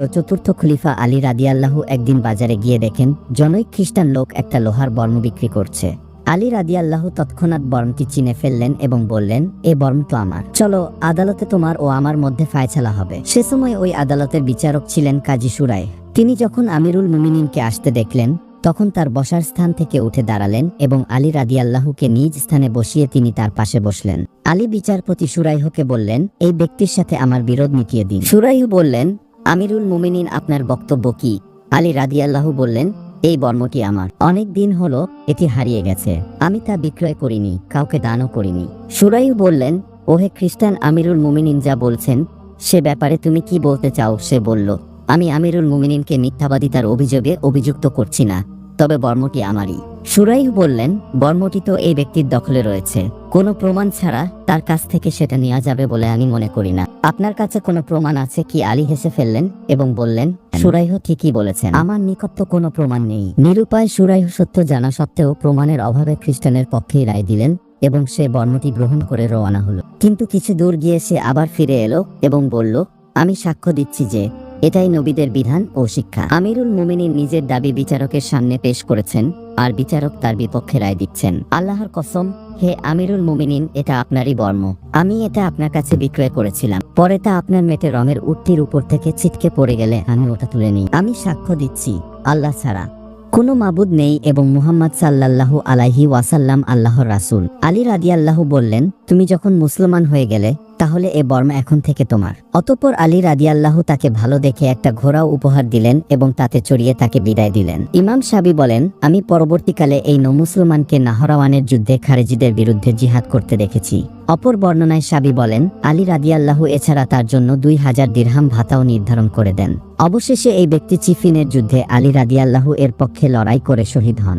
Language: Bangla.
চতুর্থ খলিফা আলী রাদিয়াল্লাহু একদিন বাজারে গিয়ে দেখেন, জনৈক খ্রিস্টান লোক একটা লোহার বর্ম বিক্রি করছে। আলী রাদিয়াল্লাহু তৎক্ষণাৎ বর্মটি চিনে ফেললেন এবং বললেন, এ বর্ম তো আমার। চলো, আদালতে তোমার ও আমার মধ্যে ফায়সালা হবে। সে সময় ওই আদালতের বিচারক ছিলেন কাজী সুরাই। তিনি যখন আমিরুল মুমিনিনকে আসতে দেখলেন, তখন তার বসার স্থান থেকে উঠে দাঁড়ালেন এবং আলী রাদিয়াল্লাহুকে নিজ স্থানে বসিয়ে তিনি তার পাশে বসলেন। আলী বিচারপতি সুরাইহকে বললেন, এই ব্যক্তির সাথে আমার বিরোধ মিটিয়ে দিন। সুরাইহ বললেন আমিরুল মুমিনিন, আপনার বক্তব্য কি? আলী রাদিয়াল্লাহু বললেন, এই বর্মটি আমার। অনেক দিন হলো, এটি হারিয়ে গেছে। আমি তা বিক্রয় করিনি, কাউকে দানও করিনি। সুরাইউ বললেন, ওহে খ্রিস্টান আমিরুল মুমিনিন যা বলছেন, সে ব্যাপারে তুমি কি বলতে চাও? সে বলল, আমি আমিরুল মুমিনিনকে মিথ্যাবাদিতার অভিযোগে অভিযুক্ত করছি না। তবে বর্মটি আমারই। সুরাইহ বললেন বর্মটি তো এই ব্যক্তির দখলে রয়েছে। কোনো প্রমাণ ছাড়া তার কাছ থেকে সেটা নেওয়া যাবে বলে আমি মনে করি না। আপনার কাছে কোনো প্রমাণ আছে কি? আলী হেসে ফেললেন এবং বললেন সুরাইহ ঠিকই বলেছেন। আমার নিকট তো কোনো প্রমাণ নেই। নিরুপায় সুরাইহ সত্য জানা সত্ত্বেও প্রমাণের অভাবে খ্রিস্টানের পক্ষেই রায় দিলেন এবং সে বর্মটি গ্রহণ করে রওনা হলো। কিন্তু কিছু দূর গিয়ে সে আবার ফিরে এলো এবং বলল আমি সাক্ষ্য দিচ্ছি যে এটাই নবীদের বিধান ও শিক্ষা। আমিরুল মোমিনী নিজের দাবি বিচারকের সামনে পেশ করেছেন, আর বিচারক তার বিপক্ষে রায় দিচ্ছেন। আল্লাহর কসম, হে আমিরুল মুমিনিন, এটা আপনারই বর্ম। আমি এটা আপনার কাছে বিক্রয় করেছিলাম। পরে তা আপনার মেটে রঙের উত্তির উপর থেকে ছিটকে পড়ে গেলে আমি ওটা তুলে নিই। আমি সাক্ষ্য দিচ্ছি, আল্লাহ ছাড়া। কোনো মাবুদ নেই এবং মুহাম্মদ সাল্লাল্লাহু আলাইহি ওয়াসাল্লাম আল্লাহর রাসূল। আলী রাদিয়াল্লাহু বললেন, তুমি যখন মুসলমান হয়ে গেলে, তাহলে এ বর্মা এখন থেকে তোমার। অতঃপর আলী রাদিয়াল্লাহু তাকে ভালো দেখে একটা ঘোড়াও উপহার দিলেন এবং তাতে চড়িয়ে তাকে বিদায় দিলেন। ইমাম সাবি বলেন, আমি পরবর্তীকালে এই নমুসলমানকে নাহরাওয়ানের যুদ্ধে খারেজিদের বিরুদ্ধে জিহাদ করতে দেখেছি। অপর বর্ণনায় সাবি বলেন, আলী রাদিয়াল্লাহু এছাড়া তার জন্য দুই হাজার দিরহাম ভাতাও নির্ধারণ করে দেন। অবশেষে এই ব্যক্তি চিফিনের যুদ্ধে আলী রাদিয়াল্লাহু এর পক্ষে লড়াই করে শহীদ হন।